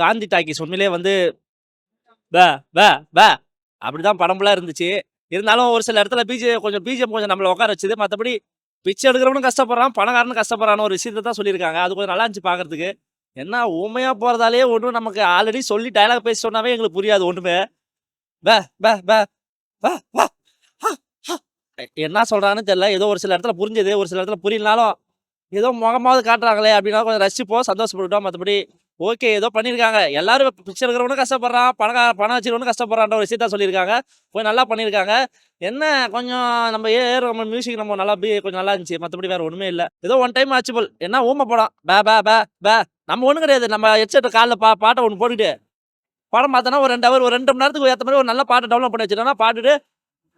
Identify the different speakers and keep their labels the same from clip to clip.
Speaker 1: Gandhi talkies உண்மையிலே வந்து பே பே பே அப்படிதான் படம்லாம் இருந்துச்சு. இருந்தாலும் ஒரு சில இடத்துல பிஜே கொஞ்சம் பிஜிஎம் கொஞ்சம் நம்மளை உட்கார வச்சுது. மற்றபடி பிச்சை எடுக்கிறவனும் கஷ்டப்படுறான் பணக்காரனு கஷ்டப்படுறான்னு ஒரு விஷயத்தை தான் சொல்லியிருக்காங்க. அது கொஞ்சம் நல்லா இருந்துச்சு பார்க்கறதுக்கு என்ன உண்மையாக போகிறதாலே ஒன்றும் நமக்கு ஆல்ரெடி சொல்லி டயலாக் பேசி சொன்னாவே எங்களுக்கு புரியாது ஒன்றுமே. பே பே பே என்ன சொல்கிறான்னு தெரியல. ஏதோ ஒரு சில இடத்துல புரிஞ்சது. ஒரு சில இடத்துல புரியலனாலும் ஏதோ முகமாவது காட்டுறாங்களே அப்படின்னா கொஞ்சம் ரசிப்போம் சந்தோஷப்பட்டுட்டோம். மற்றபடி ஓகே ஏதோ பண்ணியிருக்காங்க எல்லாரும் பிக்சர் இருக்கிறவனும் கஷ்டப்படுறான் பணம் பணம் வச்சுக்கிறவனும் கஷ்டப்படுறான்ற ஒரு விஷயத்த சொல்லியிருக்காங்க. கொஞ்சம் நல்லா பண்ணியிருக்காங்க என்ன கொஞ்சம் நம்ம ஏர் நம்ம மியூசிக் நம்ம நல்லா பி கொஞ்சம் நல்லா இருந்துச்சு. மற்றபடி வேறு ஒன்றுமே இல்லை. ஏதோ ஒன் டைம் ஆச்சுபல் என்ன ஊமை படம். பே பே பே பே. நம்ம ஒன்றும் கிடையாது. நம்ம ஹெட்செட் காலில் பா பாட்டை ஒன்று போட்டுட்டு படம் பார்த்தோன்னா ஒரு ரெண்டு ஹவர் ஒரு ரெண்டு மணி நேரத்துக்கு ஏற்ற மாதிரி ஒரு நல்ல பாட்டை டவுன்லோட் பண்ணி வச்சுட்டோம்னா பாட்டுட்டு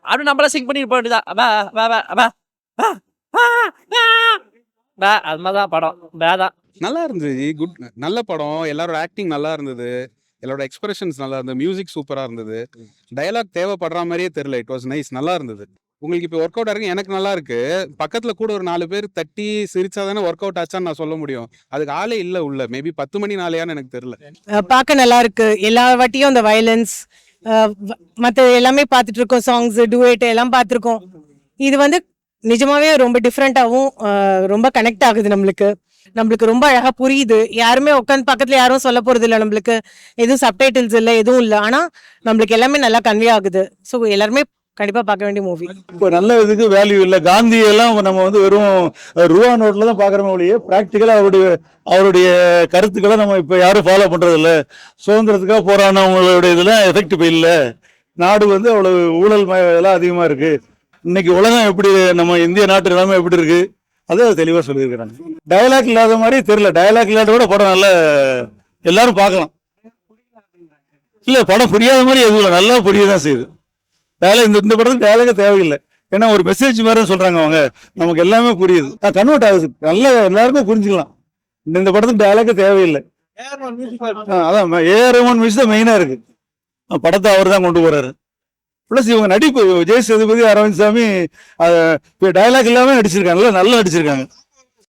Speaker 1: அப்படி நம்மள சிங் பண்ணிட்டு போக வேண்டியதா பே. பே பே பே. பே படம். பே தான்.
Speaker 2: நல்லா இருந்தது. குட் நல்ல படம். எல்லாரோட ஆக்டிங் நல்லா இருந்தது. எல்லாரோட எக்ஸ்பிரஷன்ஸ் நல்லா இருந்தது. மியூசிக் சூப்பராக இருந்தது. டயலாக் தேவைப்படுற மாதிரியே தெரியல. இட் வாஸ் நைஸ் நல்லா இருந்தது. உங்களுக்கு இப்போ ஒர்க் அவுட் ஆயிருக்கு எனக்கு நல்லா இருக்கு. பக்கத்துல கூட ஒரு நாலு பேர் தட்டி சிரிச்சா தானே ஒர்க் அவுட் ஆச்சான்னு நான் சொல்ல முடியும். அதுக்கு ஆளே இல்லை உள்ள. மேபி பத்து மணி நாளையான்னு எனக்கு தெரியல.
Speaker 3: பார்க்க நல்லா இருக்கு. எல்லா வாட்டியும் அந்த வயலன்ஸ் மற்ற எல்லாமே பார்த்துட்டு இருக்கோம். சாங்ஸ் டூவேட் எல்லாம் பார்த்துருக்கோம். இது வந்து நிஜமாவே ரொம்ப டிஃப்ரெண்ட்டாகவும் ரொம்ப கனெக்ட் ஆகுது நம்மளுக்கு. நம்மளுக்கு ரொம்ப அழகா புரியுது. யாருமே உட்காந்து பக்கத்துல யாரும் சொல்ல போறது இல்லை நம்மளுக்கு. எதுவும் சப்டைட்டில்ஸ் இல்லை எதுவும் இல்லை. ஆனா நம்மளுக்கு எல்லாமே நல்லா கன்வே ஆகுது. ஸோ எல்லாருமே கண்டிப்பா பார்க்க வேண்டிய மூவி
Speaker 4: இப்போ நல்ல இதுக்கு வேல்யூ இல்லை. காந்தி எல்லாம் நம்ம வந்து வெறும் ரூபா நோட்ல தான் பார்க்குறோமே ஒழிய ப்ராக்டிக்கலாக அவருடைய அவருடைய கருத்துக்களை நம்ம இப்போ யாரும் ஃபாலோ பண்றது இல்லை சுதந்திரத்துக்காக போராடினவங்களுடைய இதெல்லாம் எஃபெக்ட் இப்போ இல்லை. நாடு வந்து அவ்வளவு ஊழல் எல்லாம் இதெல்லாம் அதிகமாக இருக்கு. இன்னைக்கு உலகம் எப்படி நம்ம இந்திய நாட்டு நிலைமை எப்படி இருக்கு? அதை தெளிவாக சொல்லியிருக்கிறாங்க. டயலாக் இல்லாத மாதிரி தெரியல. டயலாக் இல்லாத கூட படம் நல்ல எல்லாரும் பார்க்கலாம். இல்லை படம் புரியாத மாதிரி எதுவும் இல்லை. நல்லா புரிய தான் செய்யுது. வேலை இந்த இந்த படத்துக்கு டயலாக தேவையில்லை. ஏன்னா ஒரு மெசேஜ் மாதிரி சொல்றாங்க அவங்க. நமக்கு எல்லாமே புரியுது. கன்வெர்ட் ஆகுது. நல்லா எல்லாருக்கும் புரிஞ்சுக்கலாம். இந்த படத்துக்கு டயலாக தேவையில்லை. அதான். ஏஆர் ரஹ்மான் மியூசிக் தான் மெயினா இருக்கு. படத்தை அவர் தான் கொண்டு போறாரு. ப்ளஸ் இவங்க நடிப்பு விஜய் சேதுபதி அரவிந்த் சாமி டயலாக் இல்லாம நடிச்சிருக்காங்க. நல்லா நடிச்சிருக்காங்க.